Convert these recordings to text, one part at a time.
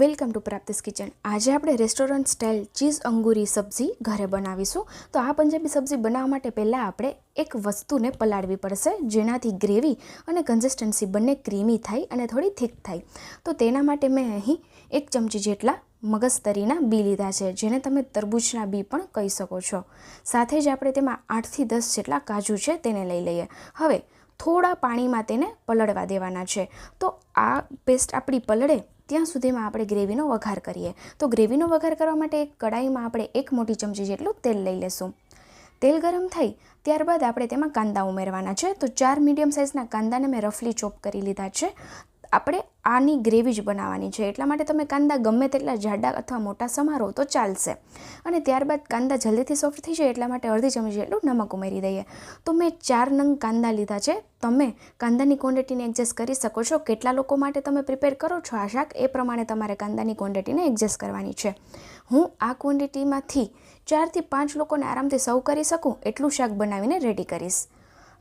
Welcome to પ્રાપ્તિસ kitchen. આજે આપણે restaurant style cheese અંગૂરી સબ્જી ઘરે બનાવીશું. તો આ પંજાબી સબ્જી બનાવવા માટે પહેલાં આપણે એક વસ્તુને પલાળવી પડશે, જેનાથી ગ્રેવી અને કન્સિસ્ટન્સી બંને ક્રીમી થાય અને થોડી થીક થાય. તો તેના માટે મેં અહીં એક ચમચી જેટલા મગજતરીના બી લીધા છે, જેને તમે તરબૂચના બી પણ કહી શકો છો. સાથે જ આપણે તેમાં આઠથી દસ જેટલા કાજુ છે તેને લઈ લઈએ. હવે થોડા પાણીમાં તેને પલળવા દેવાના છે. તો આ પેસ્ટ આપણી પલળે ત્યાં સુધીમાં આપણે ગ્રેવીનો વઘાર કરીએ. તો ગ્રેવીનો વઘાર કરવા માટે એક કડાઈમાં આપણે એક મોટી ચમચી જેટલું તેલ લઈ લેશું. તેલ ગરમ થઈ ત્યારબાદ આપણે તેમાં કાંદા ઉમેરવાના છે. તો ચાર મીડિયમ સાઇઝના કાંદાને મેં રફલી ચોપ કરી લીધા છે. આપણે આની ગ્રેવી જ બનાવવાની છે. એટલા માટે તમે કાંદા ગમે તેટલા જાડા અથવા મોટા સમારો તો ચાલશે. અને ત્યારબાદ કાંદા જલ્દીથી સોફ્ટ થઈ જાય એટલા માટે અડધી ચમચી જેટલું નમક ઉમેરી દઈએ. તો મેં ચાર નંગ કાંદા લીધા છે. તમે કાંદાની ક્વોન્ટિટીને એડજસ્ટ કરી શકો છો. કેટલા લોકો માટે તમે પ્રિપેર કરો છો આ શાક, એ પ્રમાણે તમારે કાંદાની ક્વોન્ટિટીને એડજસ્ટ કરવાની છે. હું આ ક્વોન્ટિટીમાંથી ચારથી પાંચ લોકોને આરામથી સર્વ કરી શકું એટલું શાક બનાવીને રેડી કરીશ.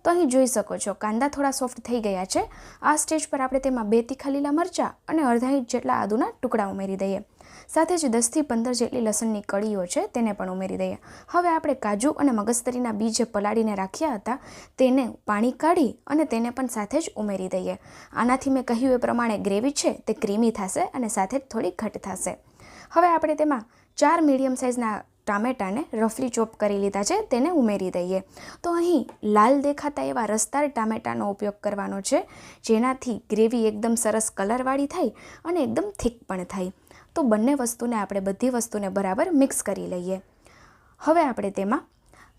તો અહીં જોઈ શકો છો, કાંદા થોડા સોફ્ટ થઈ ગયા છે. આ સ્ટેજ પર આપણે તેમાં બે તીખા લીલા મરચાં અને અડધા ઇંચ જેટલા આદુના ટુકડા ઉમેરી દઈએ. સાથે જ દસથી પંદર જેટલી લસણની કળીઓ છે, તેને પણ ઉમેરી દઈએ. હવે આપણે કાજુ અને મગજતરીના જે પલાળીને રાખ્યા હતા, તેને પાણી કાઢી અને તેને પણ સાથે જ ઉમેરી દઈએ. આનાથી મેં કહ્યું એ પ્રમાણે ગ્રેવી છે, તે ક્રીમી થશે અને સાથે જ થોડી ઘટ થશે. હવે આપણે તેમાં ચાર મીડિયમ સાઇઝના ટામેટાને રફલી ચોપ કરી લીધા છે, તેને ઉમેરી દઈએ. તો અહીં લાલ દેખાતા એવા રસદાર ટામેટાનો ઉપયોગ કરવાનો છે, જેનાથી ગ્રેવી એકદમ સરસ કલરવાળી થાય અને એકદમ થીક પણ થાય. તો બંને વસ્તુને આપણે બધી વસ્તુને બરાબર મિક્સ કરી લઈએ. હવે આપણે તેમાં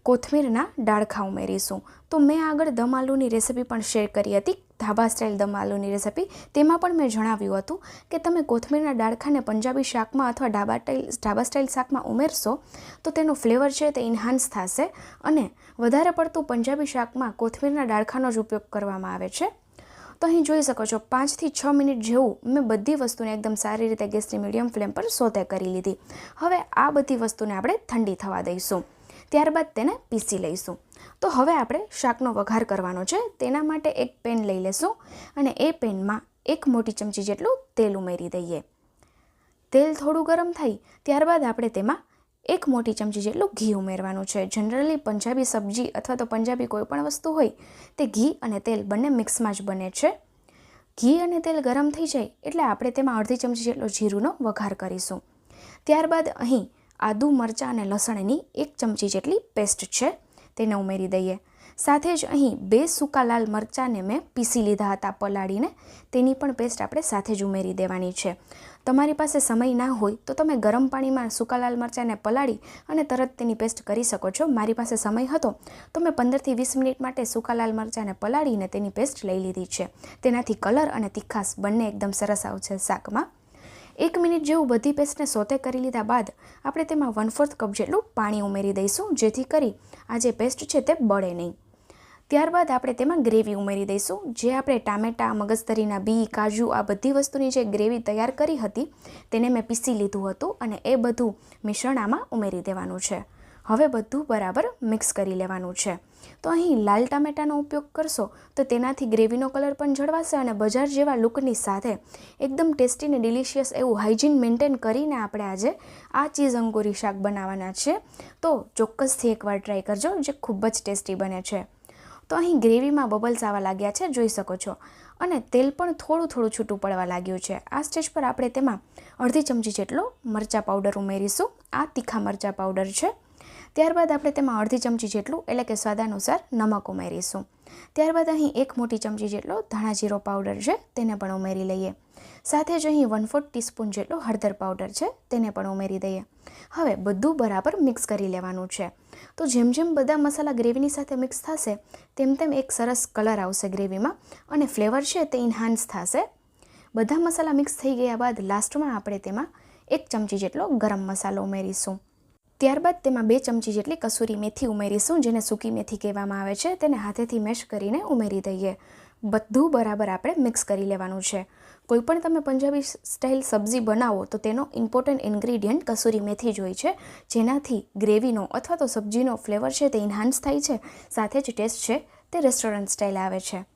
કોથમીરના ડાળખા ઉમેરીશું. તો મેં આગળ દમ આલુની રેસીપી પણ શેર કરી હતી, ધાબા સ્ટાઇલ દમ આલુની રેસીપી. તેમાં પણ મેં જણાવ્યું હતું કે તમે કોથમીરના ડાળખાને પંજાબી શાકમાં અથવા ઢાબા સ્ટાઇલ ઢાબા સ્ટાઇલ શાકમાં ઉમેરશો, તો તેનો ફ્લેવર છે તે ઇન્હાન્સ થશે અને વધારે પડતું પંજાબી શાકમાં કોથમીરના ડાળખાનો જ ઉપયોગ કરવામાં આવે છે. તો અહીં જોઈ શકો છો, પાંચથી છ મિનિટ જેવું મેં બધી વસ્તુને એકદમ સારી રીતે ગેસની મીડિયમ ફ્લેમ પર સોતે કરી લીધી. હવે આ બધી વસ્તુને આપણે ઠંડી થવા દઈશું. ત્યારબાદ તેને પીસી લઈશું. તો હવે આપણે શાકનો વઘાર કરવાનો છે, તેના માટે એક પેન લઈ લેશું અને એ પેનમાં એક મોટી ચમચી જેટલું તેલ ઉમેરી દઈએ. તેલ થોડું ગરમ થાય ત્યારબાદ આપણે તેમાં એક મોટી ચમચી જેટલું ઘી ઉમેરવાનું છે. જનરલી પંજાબી સબ્જી અથવા તો પંજાબી કોઈ પણ વસ્તુ હોય, તે ઘી અને તેલ બંને મિક્સમાં જ બને છે. ઘી અને તેલ ગરમ થઈ જાય એટલે આપણે તેમાં અડધી ચમચી જેટલો જીરુંનો વઘાર કરીશું. ત્યારબાદ અહીં આદુ, મરચાં અને લસણની એક ચમચી જેટલી પેસ્ટ છે, તેને ઉમેરી દઈએ. સાથે જ અહીં બે સૂકા લાલ મરચાંને મેં પીસી લીધા હતા પલાળીને. તેની પણ પેસ્ટ આપણે સાથે જ ઉમેરી દેવાની છે. તમારી પાસે સમય ના હોય તો તમે ગરમ પાણીમાં સૂકા લાલ મરચાંને પલાળી અને તરત તેની પેસ્ટ કરી શકો છો. મારી પાસે સમય હતો તો મેં પંદરથી વીસ મિનિટ માટે સૂકા લાલ મરચાંને પલાળીને તેની પેસ્ટ લઈ લીધી છે. તેનાથી કલર અને તીખાસ બંને એકદમ સરસ આવશે શાકમાં. એક મિનિટ જેવું બધી પેસ્ટને સોતે કરી લીધા બાદ આપણે તેમાં વન ફોર્થ કપ જેટલું પાણી ઉમેરી દઈશું, જેથી કરી આ જે પેસ્ટ છે તે બળે નહીં. ત્યારબાદ આપણે તેમાં ગ્રેવી ઉમેરી દઈશું, જે આપણે ટામેટાં, મગજતરીના બી, કાજુ, આ બધી વસ્તુની જે ગ્રેવી તૈયાર કરી હતી તેને મેં પીસી લીધું હતું અને એ બધું મિશ્રણ આમાં ઉમેરી દેવાનું છે. હવે બધું બરાબર મિક્સ કરી લેવાનું છે. તો અહીં લાલ ટામેટાનો ઉપયોગ કરશો તો તેનાથી ગ્રેવીનો કલર પણ જળવાશે અને બજાર જેવા લુકની સાથે એકદમ ટેસ્ટી ને ડિલિશિયસ એવું હાઇજીન મેન્ટેન કરીને આપણે આજે આ ચીઝ અંગુરી શાક બનાવવાના છે. તો ચોક્કસથી એકવાર ટ્રાય કરજો, જે ખૂબ જ ટેસ્ટી બને છે. તો અહીં ગ્રેવીમાં બબલ્સ આવવા લાગ્યા છે, જોઈ શકો છો. અને તેલ પણ થોડું થોડું છૂટું પડવા લાગ્યું છે. આ સ્ટેજ પર આપણે તેમાં અડધી ચમચી જેટલો મરચાં પાવડર ઉમેરીશું. આ તીખા મરચાં પાવડર છે. ત્યારબાદ આપણે તેમાં અડધી ચમચી જેટલું, એટલે કે સ્વાદ અનુસાર નમક ઉમેરીશું. ત્યારબાદ અહીં એક મોટી ચમચી જેટલો ધાણા જીરો પાવડર છે, તેને પણ ઉમેરી લઈએ. સાથે જ અહીં વન ફોર્થ ટીસ્પૂન જેટલો હળદર પાવડર છે, તેને પણ ઉમેરી દઈએ. હવે બધું બરાબર મિક્સ કરી લેવાનું છે. તો જેમ જેમ બધા મસાલા ગ્રેવીની સાથે મિક્સ થશે, તેમ તેમ એક સરસ કલર આવશે ગ્રેવીમાં અને ફ્લેવર છે તે ઇન્હાન્સ થશે. બધા મસાલા મિક્સ થઈ ગયા બાદ લાસ્ટમાં આપણે તેમાં એક ચમચી જેટલો ગરમ મસાલો ઉમેરીશું. ત્યારબાદ તેમાં બે ચમચી જેટલી કસૂરી મેથી ઉમેરીશું, જેને સૂકી મેથી કહેવામાં આવે છે. તેને હાથેથી મેશ કરીને ઉમેરી દઈએ. બધું બરાબર આપણે મિક્સ કરી લેવાનું છે. કોઈપણ તમે પંજાબી સ્ટાઇલ સબ્જી બનાવો, તો તેનો ઇમ્પોર્ટન્ટ ઇન્ગ્રીડિયન્ટ કસૂરી મેથી જ હોય છે. જેનાથી ગ્રેવીનો અથવા તો સબ્જીનો ફ્લેવર છે તે ઇન્હાન્સ થાય છે. સાથે જ ટેસ્ટ છે તે રેસ્ટોરન્ટ સ્ટાઇલ આવે છે.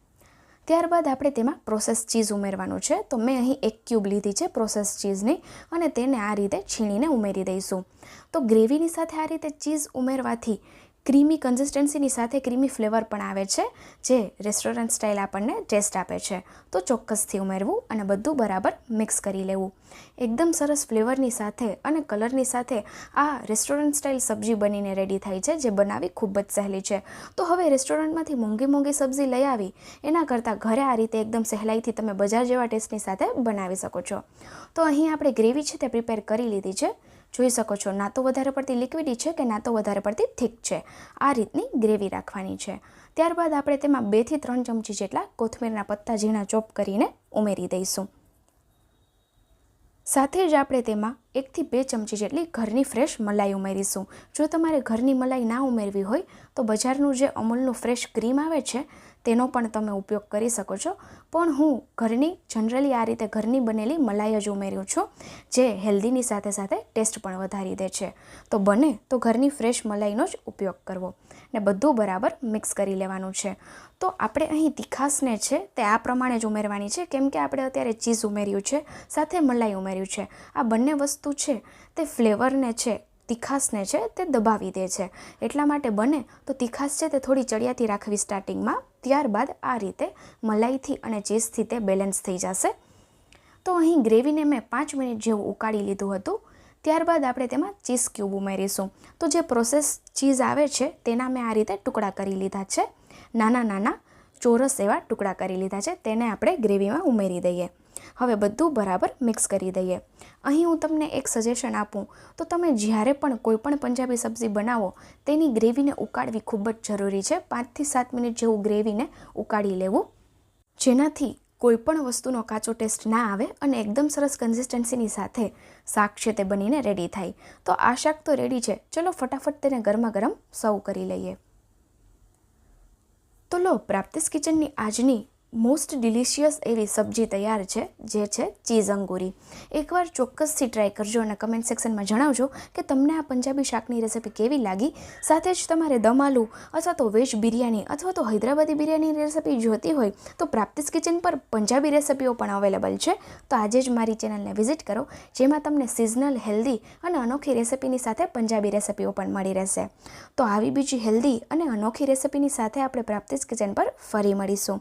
ત્યારબાદ આપણે તેમાં પ્રોસેસ ચીઝ ઉમેરવાનું છે. તો મેં અહીં એક ક્યુબ લીધી છે પ્રોસેસ ચીઝની અને તેને આ રીતે છીણીને ઉમેરી દઈશું. તો ગ્રેવીની સાથે આ રીતે ચીઝ ઉમેરવાથી ક્રીમી કન્સિસ્ટન્સીની સાથે ક્રીમી ફ્લેવર પણ આવે છે, જે રેસ્ટોરન્ટ સ્ટાઇલ આપણને ટેસ્ટ આપે છે. તો ચોક્કસથી ઉમેરવું અને બધું બરાબર મિક્સ કરી લેવું. એકદમ સરસ ફ્લેવરની સાથે અને કલરની સાથે આ રેસ્ટોરન્ટ સ્ટાઇલ સબ્જી બનીને રેડી થાય છે, જે બનાવવી ખૂબ જ સહેલી છે. તો હવે રેસ્ટોરન્ટમાંથી મોંઘી મોંઘી સબ્જી લઈ આવી. એના કરતાં ઘરે આ રીતે એકદમ સહેલાઈથી તમે બજાર જેવા ટેસ્ટની સાથે બનાવી શકો છો. તો અહીં આપણે ગ્રેવી છે તે પ્રિપેર કરી લીધી છે. જોઈ શકો છો. ના તો વધારે પડતી લિક્વિડી છે કે ના તો વધારે પડતી થીક છે. આ રીતની ગ્રેવી રાખવાની છે. ત્યારબાદ આપણે તેમાં બેથી ત્રણ ચમચી જેટલા કોથમીરના પત્તા ઝીણા ચોપ કરીને ઉમેરી દઈશું. સાથે જ આપણે તેમાં એકથી બે ચમચી જેટલી ઘરની ફ્રેશ મલાઈ ઉમેરીશું. જો તમારે ઘરની મલાઈ ના ઉમેરવી હોય, તો બજારનું જે અમૂલનું ફ્રેશ ક્રીમ આવે છે, તેનો પણ તમે ઉપયોગ કરી શકો છો. પણ હું ઘરની, જનરલી આ રીતે ઘરની બનેલી મલાઈ જ ઉમેર્યું છું, જે હેલ્ધીની સાથે સાથે ટેસ્ટ પણ વધારી દે છે. તો બને તો ઘરની ફ્રેશ મલાઈનો જ ઉપયોગ કરવો. ને બધું બરાબર મિક્સ કરી લેવાનું છે. તો આપણે અહીં તીખાસને છે તે આ પ્રમાણે જ ઉમેરવાની છે, કેમ કે આપણે અત્યારે ચીઝ ઉમેર્યું છે, સાથે મલાઈ ઉમેર્યું છે. આ બંને વસ્તુ છે, તે ફ્લેવરને છે તીખાસને છે, તે દબાવી દે છે. એટલા માટે બને તો તીખાસ છે તે થોડી ચડિયાતી રાખવી સ્ટાર્ટિંગમાં ત્યારબાદ આ રીતે મલાઈથી અને ચીઝથી તે બેલેન્સ થઈ જશે. તો અહીં ગ્રેવીને મેં પાંચ મિનિટ જેવું ઉકાળી લીધું હતું. ત્યારબાદ આપણે તેમાં ચીઝ ક્યુબ ઉમેરીશું. તો જે પ્રોસેસ ચીઝ આવે છે, તેના મેં આ રીતે ટુકડા કરી લીધા છે. નાના નાના ચોરસ એવા ટુકડા કરી લીધા છે, તેને આપણે ગ્રેવીમાં ઉમેરી દઈએ. હવે બધું બરાબર મિક્સ કરી દઈએ. અહીં હું તમને એક સજેશન આપું. તો તમે જ્યારે પણ કોઈપણ પંજાબી સબ્જી બનાવો, તેની ગ્રેવીને ઉકાળવી ખૂબ જ જરૂરી છે. પાંચથી સાત મિનિટ જેવું ગ્રેવીને ઉકાળી લેવું. જેનાથી કોઈપણ વસ્તુનો કાચો ટેસ્ટ ના આવે અને એકદમ સરસ કન્સિસ્ટન્સીની સાથે શાક છે તે બનીને રેડી થાય. તો આ શાક તો રેડી છે. ચલો ફટાફટ તેને ગરમા ગરમ સર્વ કરી લઈએ. તો લો, પ્રાપ્તિસ કિચનની આજની મોસ્ટ ડિલિશિયસ એવી સબ્જી તૈયાર છે, જે છે ચીઝ અંગુરી. એકવાર ચોક્કસથી ટ્રાય કરજો અને કમેન્ટ સેક્શનમાં જણાવજો કે તમને આ પંજાબી શાકની રેસિપી કેવી લાગી. સાથે જ તમારે દમ આલુ અથવા તો વેજ બિરયાની અથવા તો હૈદરાબાદી બિરયાની રેસિપી જોતી હોય તો પ્રાપ્તિસ કિચન પર પંજાબી રેસિપીઓ પણ અવેલેબલ છે. તો આજે જ મારી ચેનલને વિઝિટ કરો, જેમાં તમને સિઝનલ હેલ્ધી અને અનોખી રેસિપીની સાથે પંજાબી રેસિપીઓ પણ મળી રહેશે. તો આવી બીજી હેલ્ધી અને અનોખી રેસિપીની સાથે આપણે પ્રાપ્તિસ કિચન પર ફરી મળીશું.